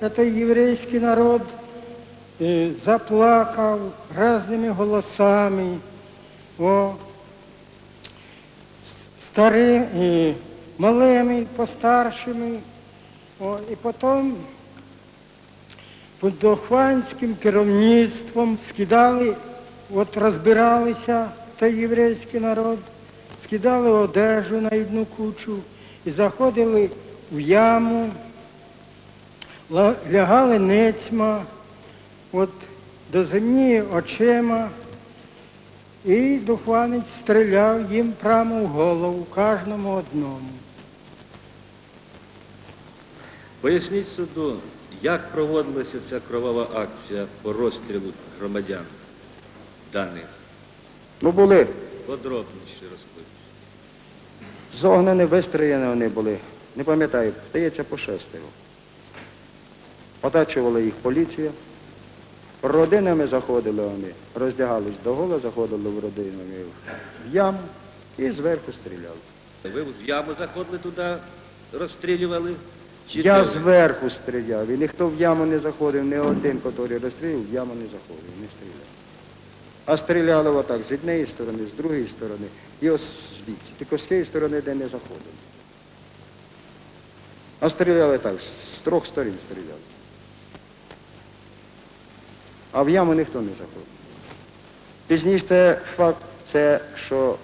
Это еврейский народ э, заплакал разными голосами. О, с- старими, малими, постаршими. О, і потім під дохванським керівництвом скидали, от розбиралися той єврейський народ, скидали одежу на одну кучу і заходили в яму, ла- лягали нецьма, от до землі очима, і духванець стріляв їм прямо в голову, кожному одному. Поясніть суду, як проводилася ця кровава акція по розстрілу громадян даних. Ну були. Подробніше розповідь. Зогнені, вистроєні вони були. Не пам'ятаю, здається, по шестеро. Отачувала їх поліція. Родинами заходили вони, роздягались до гола, заходили в родинами в яму і зверху стріляли. Ви в яму заходили туди, розстрілювали? Чи Я де? зверху стріляв, і ніхто в яму не заходив, ні один, який розстрілював, в яму не заходив, не стріляв. А стріляли отак з однієї сторони, з другої сторони, і ось звідси. Тільки з цієї сторони, де не заходили. А стріляли так, з трьох сторін стріляли А в яму ніхто не заходив. Пізніше це факт, це що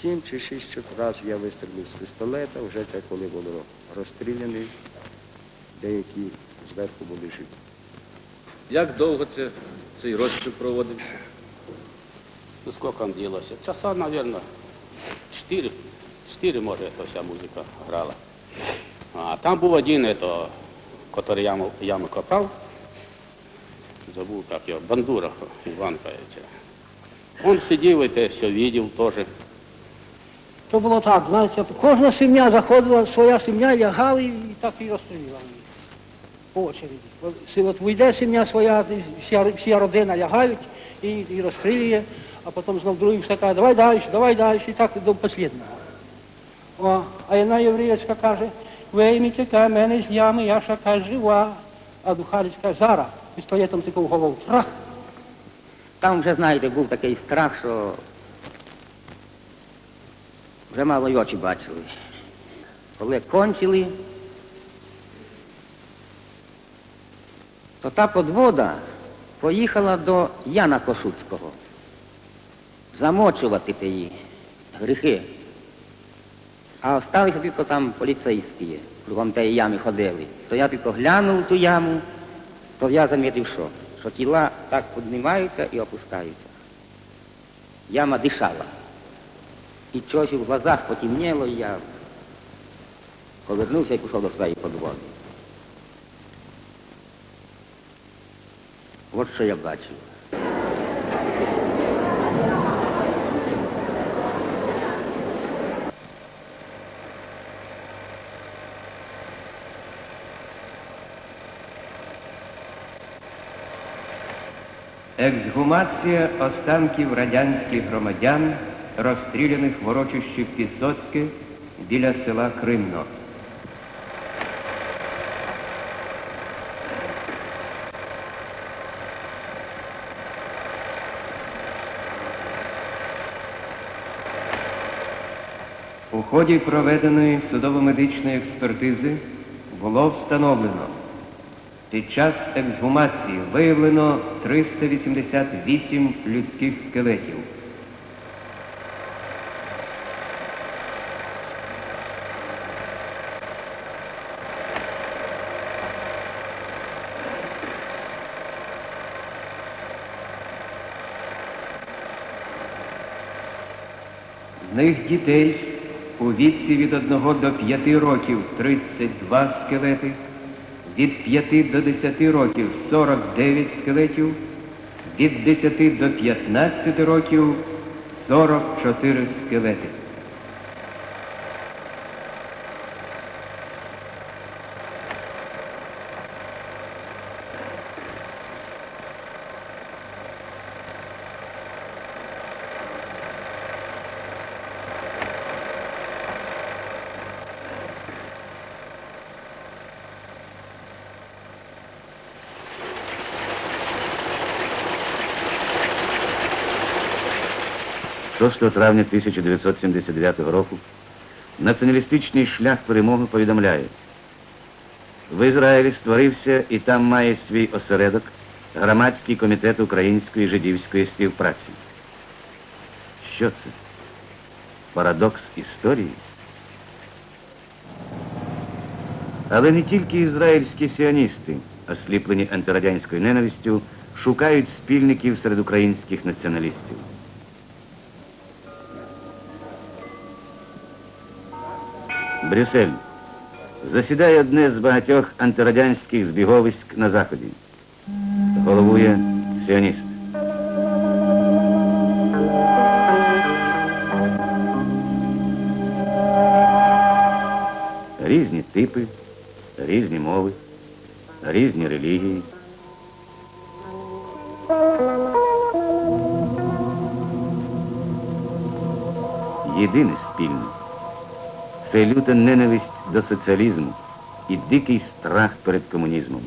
сім чи шість разів я вистрілив з пістолета, вже це коли було розстріляний, деякі зверху були живі. Як довго це, цей розстріл проводився? Ну, сколько он длилось? Часа, наверное, четыре. Четыре, может, эта вся музыка грала. А там был один, это, который яму, яму копал. Забыл, как его, Бандуров Иван, кажется. Он сидел, это все видел тоже. То було так, знаєте, кожна сім'я заходила, своя сім'я, лягали і так і розстрілювали. їх. По очереді. От, вийде сім'я своя, вся, вся родина лягають і, і розстрілює, а потім знов другий все каже, давай далі, давай далі, і так до останнього. О, а одна євреєчка каже, вийміть мене з ями, я ще каже, жива. А духалець каже, зараз, пістолетом тільки в голову. Трах. Там вже, знаєте, був такий страх, що вже мало й очі бачили. Коли кончили, то та подвода поїхала до Яна Кошуцького замочувати її гріхи. А осталися тільки там поліцейські, кругом тієї ями ходили. То я тільки глянув ту яму, то я замітив, що, що тіла так піднімаються і опускаються. Яма дишала. І чогось в глазах потемніло, і я повернувся і пішов до своєї подводи. От що я бачив. Ексгумація останків радянських громадян, розстріляних в урочищі Пісоцьке біля села Кримно. У ході проведеної судово-медичної експертизи було встановлено, під час ексгумації виявлено 388 людських скелетів. З них дітей у віці від 1 до 5 років 32 скелети, від 5 до 10 років 49 скелетів, від 10 до 15 років 44 скелети. 6 травня 1979 року націоналістичний шлях перемоги повідомляє, в Ізраїлі створився і там має свій осередок громадський комітет української жидівської співпраці. Що це? Парадокс історії? Але не тільки ізраїльські сіоністи, осліплені антирадянською ненавистю, шукають спільників серед українських націоналістів. Брюссель. Засідає одне з багатьох антирадянських збіговиськ на Заході. Головує сіоніст. Різні типи, різні мови, різні релігії. Єдине спільне це люта ненависть до соціалізму і дикий страх перед комунізмом.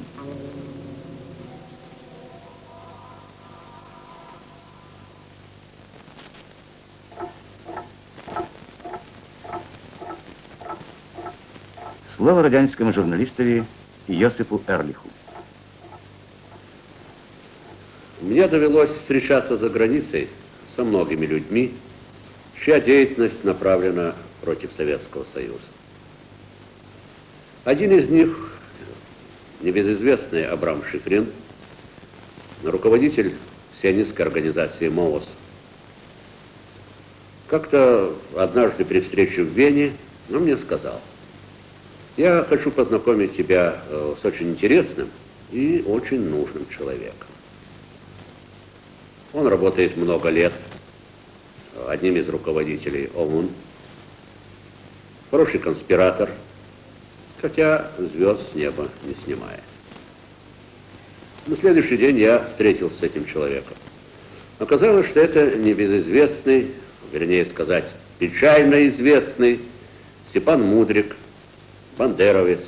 Слово радянському журналістові Йосипу Ерліху. Мне довелось встречаться за границей со многими людьми, чья деятельность направлена против Советского Союза. Один из них, небезызвестный Абрам Шифрин, руководитель сионистской организации МООС. Как-то однажды при встрече в Вене он мне сказал, я хочу познакомить тебя э, с очень интересным и очень нужным человеком. Он работает много лет одним из руководителей ОУН. Хороший конспиратор, хотя звезд с неба не снимает. На следующий день я встретился с этим человеком. Оказалось, что это небезызвестный, вернее сказать, печально известный Степан Мудрик, бандеровец,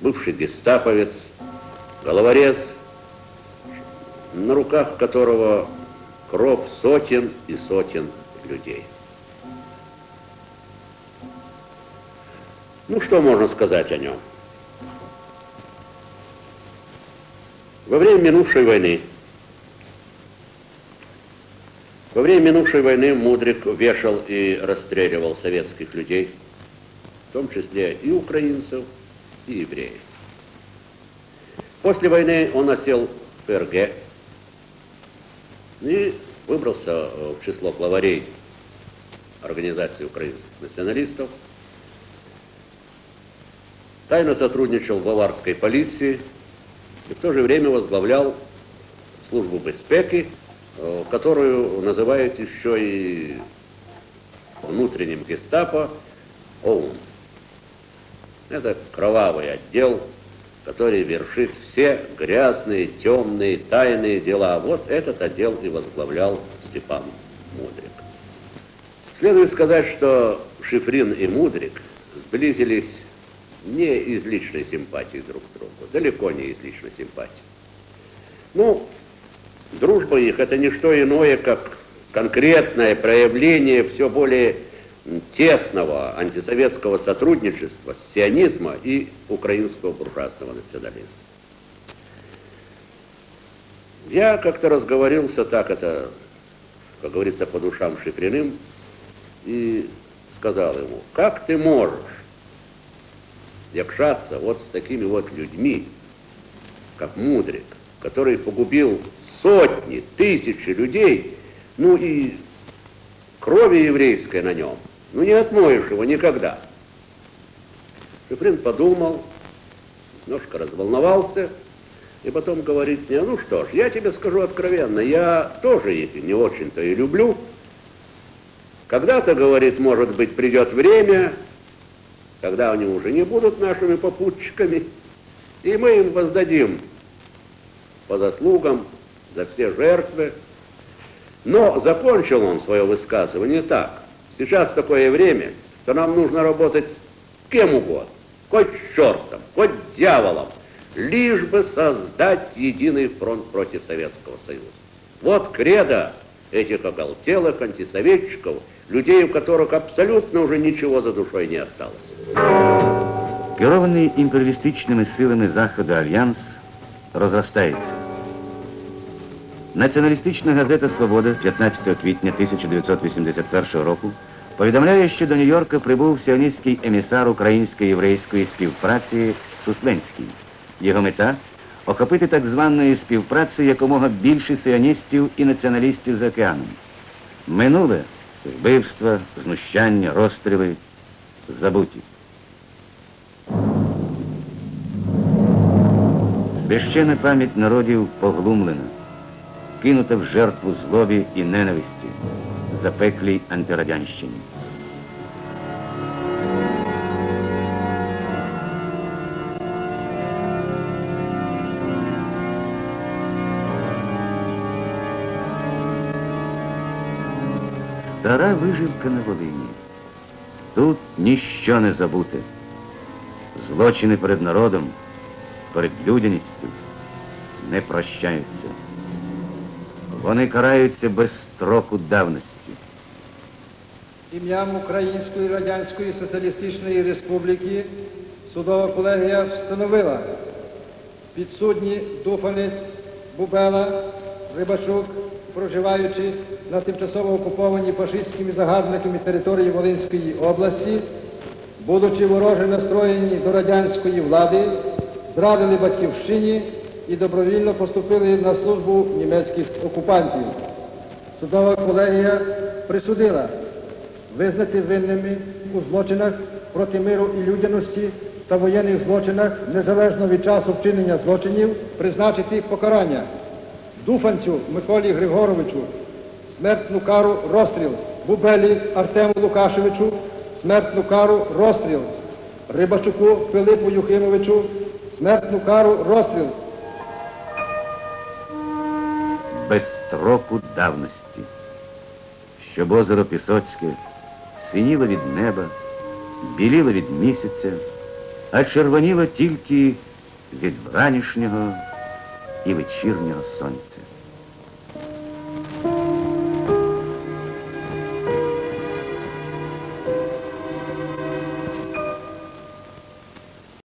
бывший гестаповец, головорез, на руках которого кровь сотен и сотен людей. Ну, что можно сказать о нем? Во время минувшей войны, во время минувшей войны Мудрик вешал и расстреливал советских людей, в том числе и украинцев, и евреев. После войны он осел в ФРГ, и выбрался в число главарей Организации украинских националистов, тайно сотрудничал в баварской полиции и в то же время возглавлял службу безпеки, которую называют еще и внутренним гестапо ОУН. Это кровавый отдел, который вершит все грязные, темные, тайные дела. Вот этот отдел и возглавлял Степан Мудрик. Следует сказать, что Шифрин и Мудрик сблизились не из личной симпатии друг к другу, далеко не из личной симпатии. Ну, дружба их это не что иное, как конкретное проявление все более тесного антисоветского сотрудничества, сионизма и украинского буржуазного национализма. Я как-то разговорился так, это, как говорится, по душам Шифриным, и сказал ему, как ты можешь якшаться вот с такими вот людьми, как Мудрик, который погубил сотни, тысячи людей, ну и крови еврейской на нем, ну не отмоешь его никогда. Шифрин подумал, немножко разволновался, и потом говорит мне, ну что ж, я тебе скажу откровенно, я тоже их не очень-то и люблю. Когда-то, говорит, может быть, придет время, когда они уже не будут нашими попутчиками, и мы им воздадим по заслугам за все жертвы. Но закончил он свое высказывание так. Сейчас такое время, что нам нужно работать с кем угодно, хоть чертом, хоть дьяволом, лишь бы создать единый фронт против Советского Союза. Вот кредо этих оголтелых антисоветчиков, людей, у которых абсолютно уже ничего за душой не осталось. Керований імперіалістичними силами Заходу Альянс розростається. Націоналістична газета Свобода 15 квітня 1981 року повідомляє, що до Нью-Йорка прибув сіоністський емісар українсько-єврейської співпраці Сусленський. Його мета охопити так званою співпрацею якомога більше сіоністів і націоналістів за океаном. Минуле вбивства, знущання, розстріли забуті. Священна пам'ять народів поглумлена, кинута в жертву злобі і ненависті, запеклій антирадянщині. Стара виживка на Волині. Тут ніщо не забуте. Злочини перед народом, перед людяністю не прощаються. Вони караються без строку давності. Ім'ям Української Радянської Соціалістичної Республіки судова колегія встановила підсудні Дуфанець, Бубела, Рибачук, проживаючи на тимчасово окупованій фашистськими загарбниками території Волинської області, будучи вороже настроєні до радянської влади, зрадили батьківщині і добровільно поступили на службу німецьких окупантів. Судова колегія присудила визнати винними у злочинах проти миру і людяності та воєнних злочинах, незалежно від часу вчинення злочинів, призначити покарання. Дуфанцю Миколі Григоровичу смертну кару розстріл, Бубелі Артему Лукашевичу смертну кару розстріл, Рибачуку Пилипу Юхимовичу смертну кару розстріл. без строку давності, щоб озеро Пісоцьке синіло від неба, біліло від місяця, а червоніло тільки від вранішнього і вечірнього сонця.